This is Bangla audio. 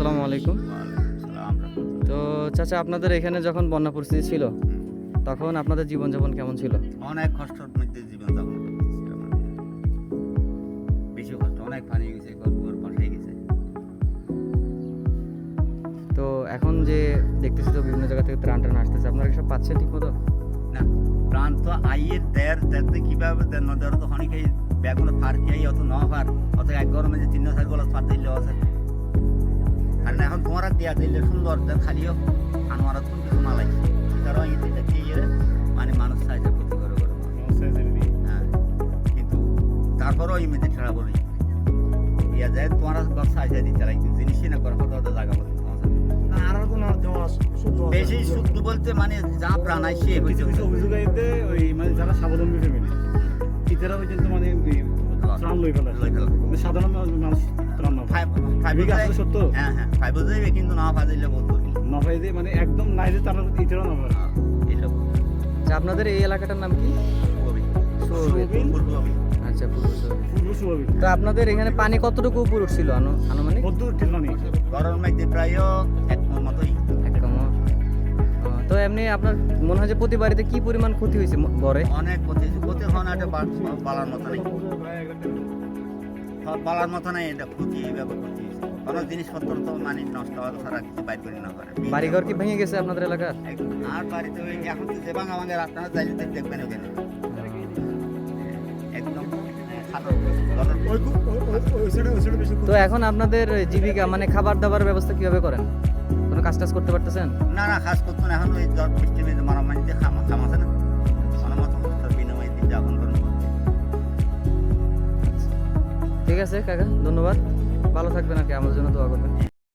আসসালামু আলাইকুম। তো চাচা আপনাদের এখানে যখন বন্যা পরিস্থিতি ছিল তখন আপনাদের জীবনযাপন কেমন ছিল? অনেক কষ্টর মধ্যে জীবন যাপন বেশি কষ্ট অনেক পানি গেছে গেছে। তো এখন যে দেখতেছি তো বিভিন্ন জায়গা থেকে ত্রাণ টান আসতেছে আপনারা সব পাচ্ছেন ঠিক মতো না প্রাণ তো আইয়ের দেড় দেড়তে কীভাবে দেন না দেড় তো অনেকেই ব্যাগুলো ফার খেয়ে অত ন ফার অত এক গরমে যে তিন চার গলা ফার দিলে আছে। আর না এখন তোমার দিয়া দিলে সুন্দর খালিও আনোয়ারা কোন কিছু না লাগছে। কারণ এই দিয়ে মানে মানুষ চাইছে ক্ষতি করে হ্যাঁ কিন্তু তারপরেও এই মেয়েদের ছেড়া বলি ইয়া যায় তোমার সাইজা দিতে লাগে জিনিসই না করে হয়তো হয়তো জায়গা বলে। বেশি শুদ্ধ বলতে মানে যা প্রাণ হয় সে অভিযোগ ওই মানে যারা স্বাবলম্বী ফ্যামিলি ইতারা পর্যন্ত মানে ত্রাণ লই ফেলে লই ফেলে। মানে সাধারণ মানুষ ত্রাণ না পায়। ফাইভ সত্য। হ্যাঁ হ্যাঁ ফাইভ যাইবে কিন্তু না ফাইলে বলতো না পাই মানে একদম নাই যে তারা ইতারা না পারে আচ্ছা আপনাদের এই এলাকাটার নাম কি? আচ্ছা তো আপনাদের এখানে পানি কতটুকু উপর উঠছিল আনুমানিক? গরম প্রায় এক মতোই। তো এমনি আপনার মনে হয় যে প্রতি বাড়িতে কি পরিমাণ ক্ষতি হয়েছে গড়ে অনেক ক্ষতি ক্ষতি এটা বালার মতো নেই। সব বালার মতো নেই এটা ক্ষতি এইভাবে ক্ষতি কোনো জিনিসপত্র তো মানে নষ্ট হওয়া ছাড়া কিছু বাইর করে না পারে বাড়িঘর কি ভেঙে গেছে আপনাদের এলাকার? আর বাড়িতে ওই এখন তো যে ভাঙা ভাঙা রাস্তা যাইলে তো দেখবেন ওখানে। একদম তো এখন আপনাদের জীবিকা মানে খাবার দাবার ব্যবস্থা কীভাবে করেন? কোনো কাজ টাজ করতে পারতেছেন? না না খাস করতো না। এখন ওই জল বৃষ্টি ঠিক আছে কাকা ধন্যবাদ। ভালো থাকবেন আর কি আমার জন্য দোয়া করবেন।